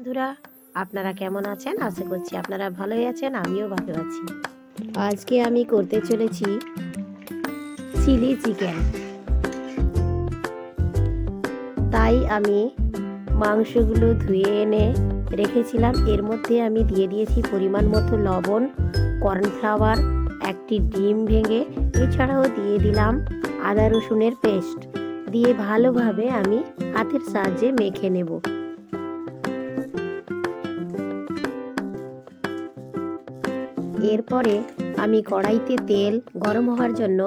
বন্ধুরা, আপনারা কেমন আছেন? আশা করছি আপনারা ভালোই আছেন, আমিও ভালো আছি। আজকে আমি করতে চলেছি চিলি চিকেন। তাই আমি মাংসগুলো ধুয়ে এনে রেখেছিলাম। এর মধ্যে আমি দিয়ে দিয়েছি পরিমাণ মতো লবণ, কর্নফ্লাওয়ার, একটি ডিম ভেঙে। এছাড়াও দিয়ে দিলাম আদা রসুনের পেস্ট। দিয়ে ভালোভাবে আমি হাতের সাহায্যে মেখে নেব। এরপরে আমি কড়াইতে তেল গরম হওয়ার জন্য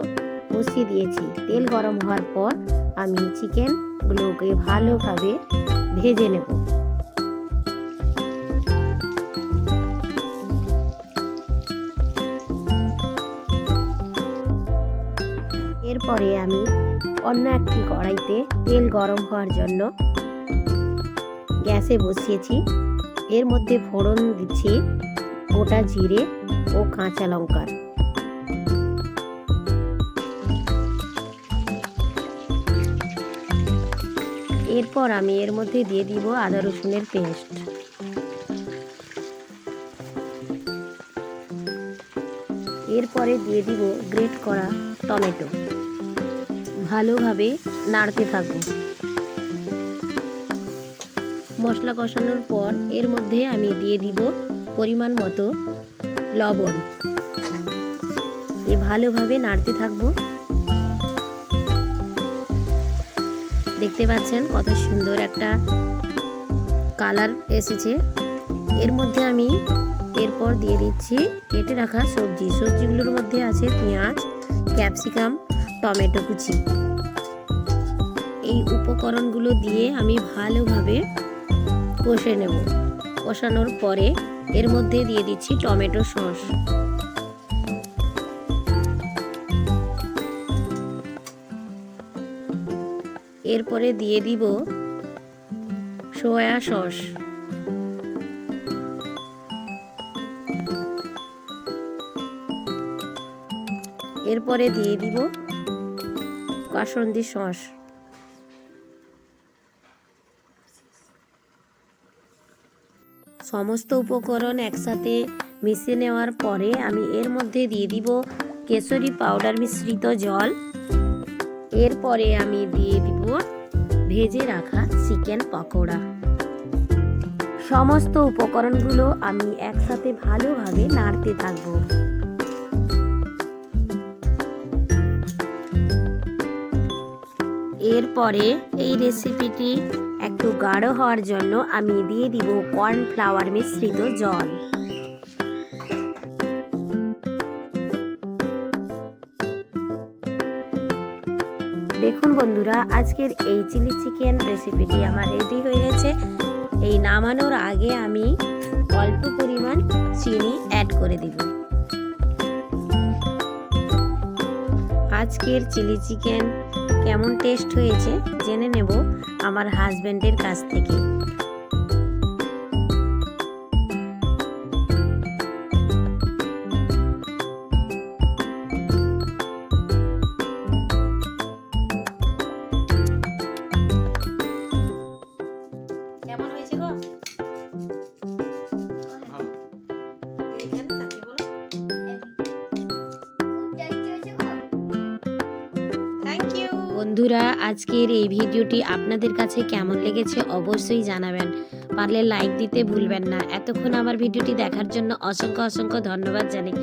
বসিয়ে দিয়েছি। তেল গরম হওয়ার পর আমি চিকেনগুলোকে ভালোভাবে ভেজে নেব। এরপরে আমি অন্য একটি কড়াইতে তেল গরম হওয়ার জন্য গ্যাসে বসিয়েছি। এর মধ্যে ফোড়ন দিচ্ছি। গোটা জিরে ও কাঁচা লঙ্কার। এরপর আমি এর মধ্যে দিয়ে দিব আদা রসুনের পেস্ট। এরপরে দিয়ে দিব গ্রেট করা টমেটো। ভালোভাবে নাড়তে থাকব। মশলা কষানোর পর এর মধ্যে আমি দিয়ে দিব পরিমাণ মতো লবণ। এ ভালোভাবে নাড়তে থাকব। দেখতে পাচ্ছেন কত সুন্দর একটা কালার এসেছে। এর মধ্যে আমি এরপর দিয়ে দিচ্ছি কেটে রাখা সবজি। সবজিগুলোর মধ্যে আছে পেঁয়াজ, ক্যাপসিকাম, টমেটো কুচি। এই উপকরণগুলো দিয়ে আমি ভালোভাবে কষে নেব। কষানোর পরে এর মধ্যে দিয়ে দিচ্ছি টমেটো সস। এরপরে দিয়ে দিব সোয়া সস। এরপরে দিয়ে দিব কাসন্দি সস। সমস্ত উপকরণ একসাথে মিশিয়ে নেওয়ার পরে আমি এর মধ্যে দিয়ে দিব কেশরি পাউডার মিশ্রিত জল। এরপরে আমি দিয়ে দিব ভেজে রাখা চিকেন পকোড়া। সমস্ত উপকরণগুলো আমি একসাথে ভালোভাবে নাড়তে থাকব। এরপরে এই রেসিপিটি একটু গাঢ় হওয়ার জন্য আমি দিয়ে দিব কর্নফ্লাওয়ার মিশ্রিত জল। দেখুন বন্ধুরা, আজকের এই চিলি চিকেন রেসিপিটি আমার রেডি হয়ে গেছে। এই নামানোর আগে আমি অল্প পরিমাণ চিনি অ্যাড করে দিব। আজকের চিলি চিকেন কেমন টেস্ট হয়েছে জেনে নেব আমার হাজব্যান্ডের কাছ থেকে। বন্ধুরা, আজকের এই ভিডিওটি আপনাদের কাছে কেমন লেগেছে অবশ্যই জানাবেন। পারলে লাইক দিতে ভুলবেন না। এতক্ষণ আমার ভিডিওটি দেখার জন্য অসংখ্য অসংখ্য ধন্যবাদ জানাই।